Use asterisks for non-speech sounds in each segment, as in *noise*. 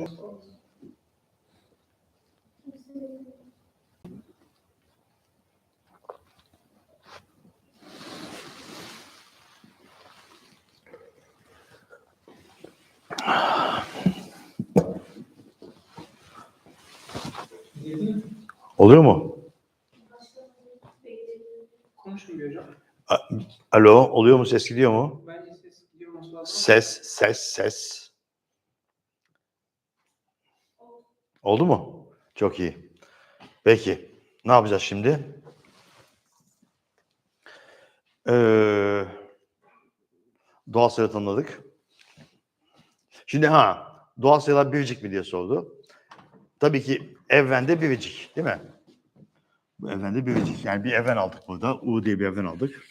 olsa. Oluyor mu? Alo, oluyor mu? Ses gidiyor mu? Bence ses gidiyor olması lazım. Ses, ses, ses. Oldu mu? Çok iyi. Peki, ne yapacağız şimdi? Ee, doğal sayıları tanımladık. Şimdi ha, doğal sayılar biricik mi diye sordu. Tabii ki evrende biricik, değil mi? Bu evrende biricik. Yani bir evren aldık burada. U diye bir evren aldık.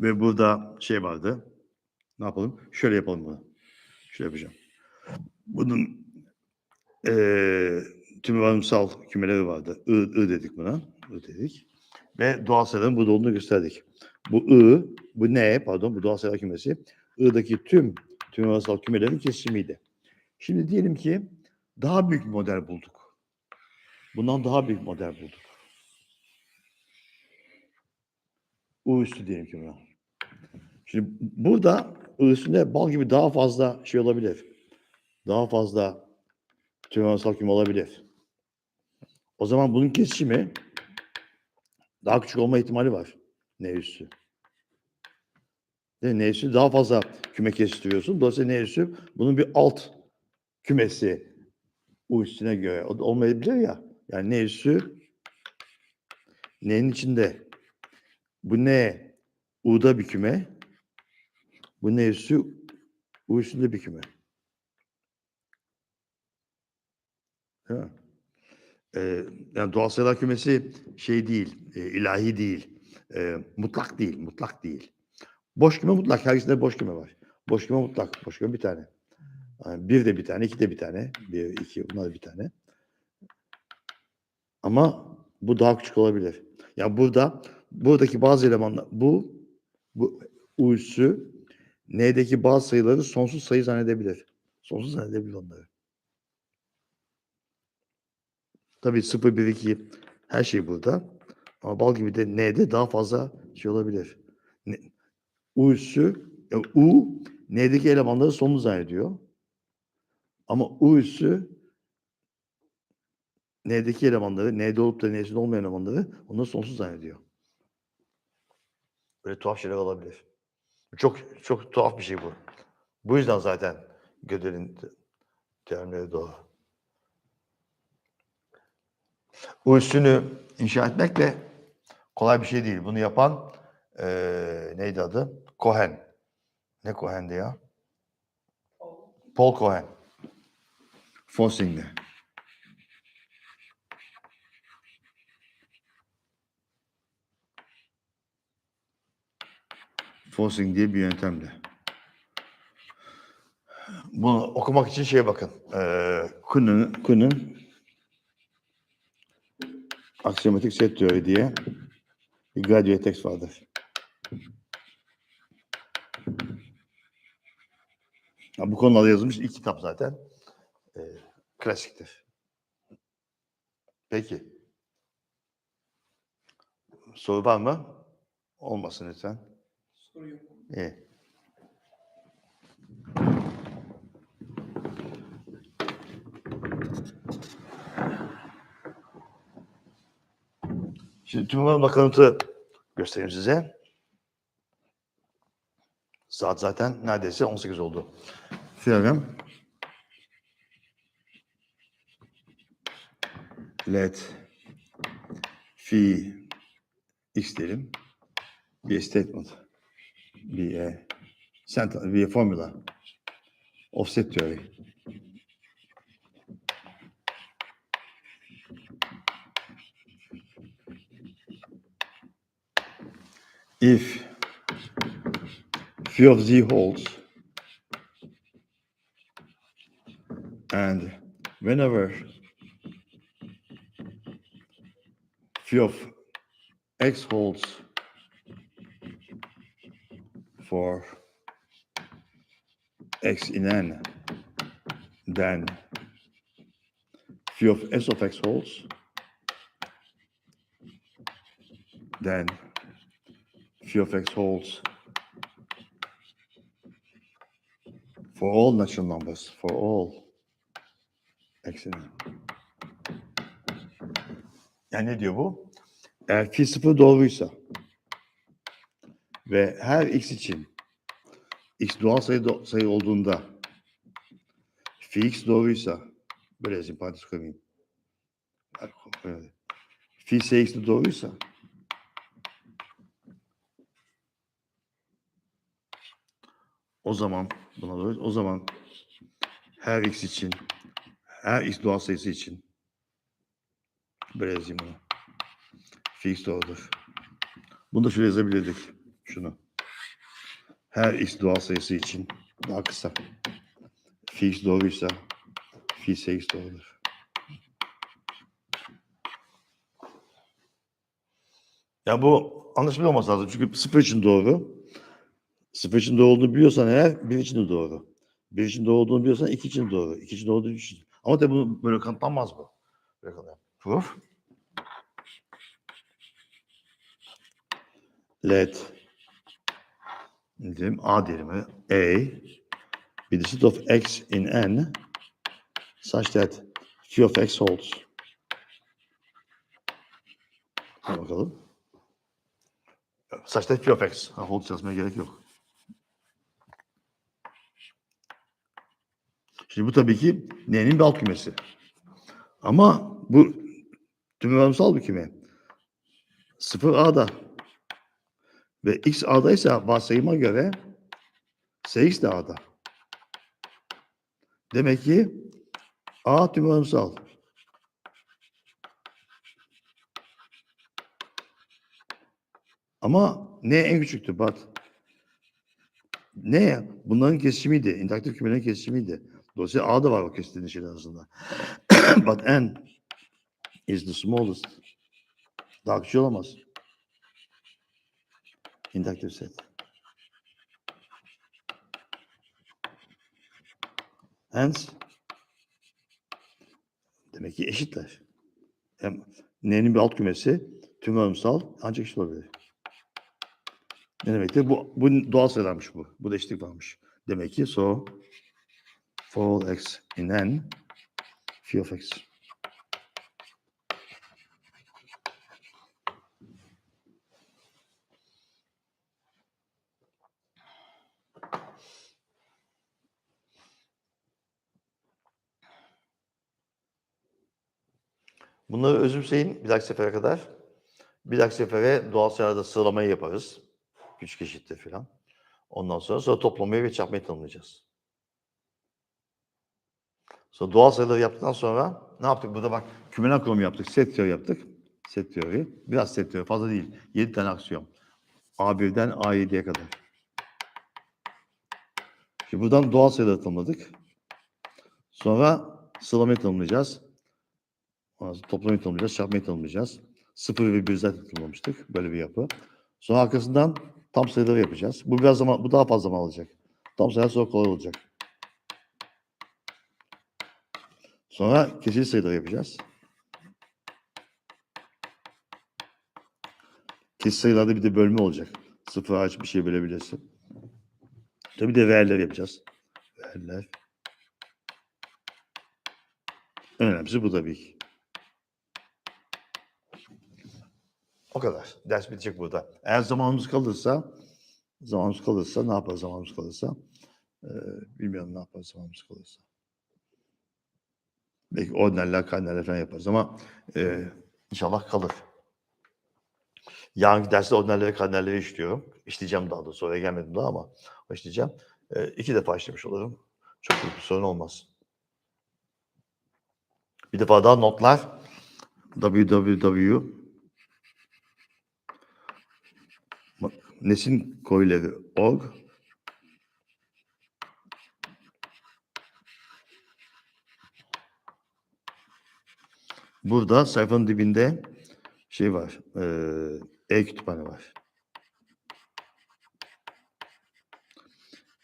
Ve burada şey vardı. Ne yapalım? Şöyle yapalım bunu. Şöyle yapacağım. Bunun eee tüm varımsal kümeleri vardı. I, I dedik buna. I dedik. Ve doğal sayıların burada olduğunu gösterdik. Bu I, bu ne? Pardon, bu doğal sayılar kümesi. I'daki tüm tüm varımsal kümelerin kesişimiydi. Şimdi diyelim ki daha büyük bir model bulduk. Bundan daha büyük model bulduk. U üstü diyelim ki buna. Şimdi burada üstünde bal gibi daha fazla şey olabilir. Daha fazla tümemasal küme olabilir. O zaman bunun kesişimi daha küçük olma ihtimali var. N üstü. Değil mi? N üstü daha fazla küme kesiştiriyorsun. Dolayısıyla N üstü bunun bir alt kümesi U üstüne göre. O da olmayabilir ya. Yani N üstü N'nin içinde bu N U'da bir küme. Bu N üstü U üstünde bir küme. Ee, yani doğal sayılar kümesi şey değil, e, ilahi değil, e, mutlak değil, mutlak değil. Boş küme mutlak, herkesinde boş küme var. Boş küme mutlak, boş küme bir tane. Yani bir de bir tane, iki de bir tane, bir, iki, bunlar bir tane. Ama bu daha küçük olabilir. Yani burada, buradaki bazı elemanlar, bu, bu U üssü N'deki bazı sayıları sonsuz sayı zannedebilir. Sonsuz zannedebilir onları. Tabii 0, 1, 2 her şey burada. Ama bal gibi de N'de daha fazla şey olabilir. Ne- U üssü, e, U N'deki elemanları sonlu zannediyor. Ama U üssü N'deki elemanları, N'de olup da N'sinde olmayan elemanları onları sonsuz zannediyor. Böyle tuhaf şeyler olabilir. Çok çok tuhaf bir şey bu. Bu yüzden zaten Gödel'in te- terimleri doğru. Bu üstünü inşa etmek de kolay bir şey değil. Bunu yapan eee, neydi adı? Cohen. Ne Cohen'di ya? Paul Cohen. Fossing'de. Forcing diye bir yöntemle. Bunu okumak için şeye bakın. Ee, Kuhn'un Kuhn'un Aksiyomatik set teori diye bir graduate text vardır. Ya bu konularda yazılmış ilk kitap zaten. Ee, klasiktir. Peki. Soru var mı? Olmasın lütfen. Soru yok. İyi. Şimdi tüm bunların bakanıtı göstereyim size. Saat zaten neredeyse 18 oldu. Theorem. Let phi x diyelim. Bir statement. Be er a sentence, er be a formula of set theory. If phi of z holds, and whenever phi of x holds for x in n, then phi of s of x holds, then phi of x holds for all natural numbers, for all x in n. Yani ne diyor bu? Eğer phi sıfır doğruysa ve her x için x doğal sayı do- sayı olduğunda phi x doğruysa böyle yazayım parantez koymayayım. Phi cx de doğruysa o zaman buna doğru o zaman her x için her x doğal sayısı için böyle yazayım bunu. Phi x doğrudur. Bunu da şöyle yazabilirdik. Şunu. Her x doğal sayısı için daha kısa. Phi x doğruysa phi cx doğrudur. Ya bu anlaşılıyor olması lazım. Çünkü sıfır için doğru. Sıfır için doğru olduğunu biliyorsan eğer bir için de doğru. Bir için doğru olduğunu biliyorsan iki için doğru. İki için doğru olduğunu için. Ama tabii bunu böyle kanıtlanmaz bu. Böyle. Proof. Let diyelim A diyelim. A be the set of x in n such that phi of x holds. Hadi bakalım. Such that phi of x. Ha, holds yazmaya gerek yok. Şimdi bu tabii ki n'nin bir alt kümesi. Ama bu tümörümsal bir küme. 0 A'da ve x A'daysa varsayıma göre Sx de A'da. Demek ki A tümörümsal. Ama ne en küçüktü Bat? Ne? Bunların kesişimiydi. İnteraktif kümelerin kesişimiydi. Dolayısıyla A da var o kestiğin şeyin arasında. *coughs* But n is the smallest. Daha küçük olamaz. Induktif set. Hence demek ki eşitler. Hem n'nin bir alt kümesi tümörümsal ancak eşit olabilir. Ne demektir? Bu, bu doğal sayılarmış bu. Bu da eşitlik varmış. Demek ki so for all x in n phi of x. Bunları özümseyin bir dahaki sefere kadar. Bir dahaki sefere doğal sayılarda sıralamayı yaparız. Küçük eşittir falan. Ondan sonra sonra toplamayı ve çarpmayı tanımlayacağız. Sonra doğal sayıları yaptıktan sonra ne yaptık? Burada bak kümeler kuramı yaptık. Set teori yaptık. Set teori. Biraz set teori. Fazla değil. 7 tane aksiyon. A1'den A7'ye kadar. Şimdi buradan doğal sayıları tanımladık. Sonra sıralamayı tanımlayacağız. Toplamayı tanımlayacağız. Çarpmayı tanımlayacağız. Sıfır ve bir zaten tanımlamıştık. Böyle bir yapı. Sonra arkasından tam sayıları yapacağız. Bu biraz zaman, bu daha fazla zaman alacak. Tam sayılar sonra kolay olacak. Sonra kesir sayıları yapacağız. Kesir sayılarda bir de bölme olacak. Sıfır hariç bir şey bölebilirsin. Tabii de değerler yapacağız. Değerler. En önemlisi bu tabii ki. O kadar. Ders bitecek burada. Eğer zamanımız kalırsa, zamanımız kalırsa ne yaparız zamanımız kalırsa? Ee, bilmiyorum ne yaparız zamanımız kalırsa. Belki ordinaller, kardinaller falan yaparız ama e, inşallah kalır. Yarınki derste ordinalleri, kardinalleri işliyorum. İşleyeceğim daha da sonra gelmedim daha ama işleyeceğim. E, iki defa işlemiş olurum. Çok büyük bir sorun olmaz. Bir defa daha notlar www Bak, Nesin koyları org Burada sayfanın dibinde şey var. E-kütüphane var.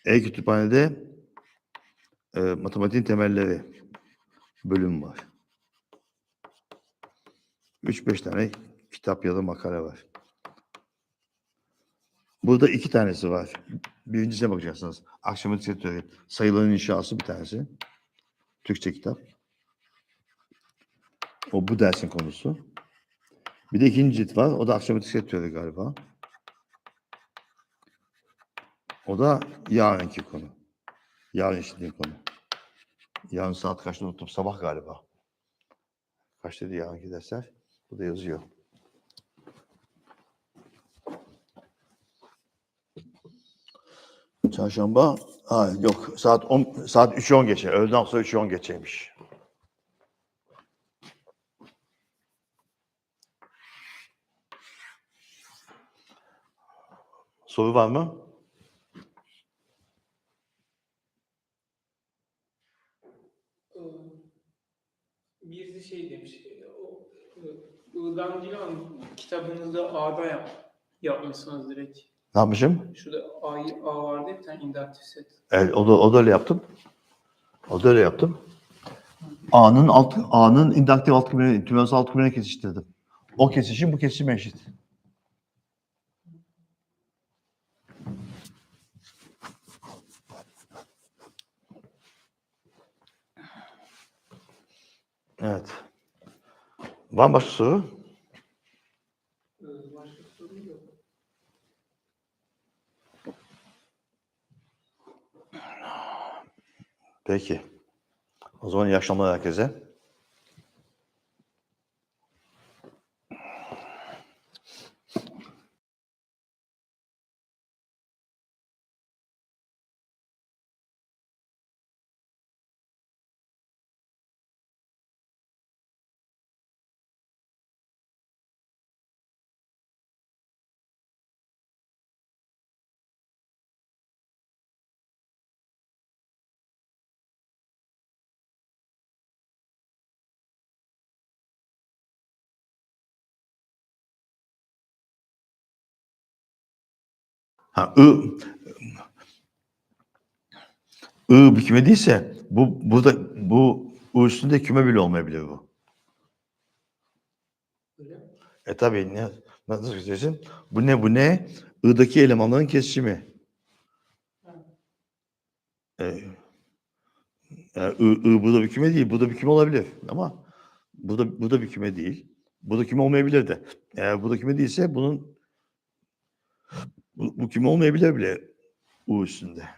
E-kütüphanede e, matematiğin temelleri bölüm var. 3-5 tane kitap ya da makale var. Burada iki tanesi var. Birincisine bakacaksınız. Akşamatı Teori. Sayıların inşası bir tanesi. Türkçe kitap. O bu dersin konusu. Bir de ikinci cilt var. O da akşamatik teori galiba. O da yarınki konu. Yarın işlediğim konu. Yarın saat kaçta unuttum. Sabah galiba. Kaç dedi yarınki dersler? Bu da yazıyor. Çarşamba, ha yok saat 10 saat 3'ü 10 geçe. Öğleden sonra 3'ü 10 geçeymiş. Soru var mı? Ee, Bir de şey demiş, e, e, I'dan Dilan kitabınızda A'da yap, yapmışsınız direkt. Ne yapmışım? Şurada A, A vardı bir tane induktif set. Evet, o da, o da öyle yaptım. O da öyle yaptım. A'nın alt A'nın induktif alt kümeleri, tümensel alt kümeleri kesiştirdim. O kesişim bu kesişim eşit. Evet. Var mı soru? Ee, Başka soru yok. Peki. O zaman iyi akşamlar herkese. Ha, I, I bir küme değilse bu burada bu I üstünde küme bile olmayabilir bu. Öyle? E tabii ne nasıl gösterirsin? Bu ne bu ne? I'daki elemanların kesişimi. E, yani I, I burada bir küme değil. Burada bir küme olabilir ama burada burada bir küme değil. Burada küme olmayabilir de. Eğer burada küme değilse bunun bu, bu küme olmayabilir bile U üstünde.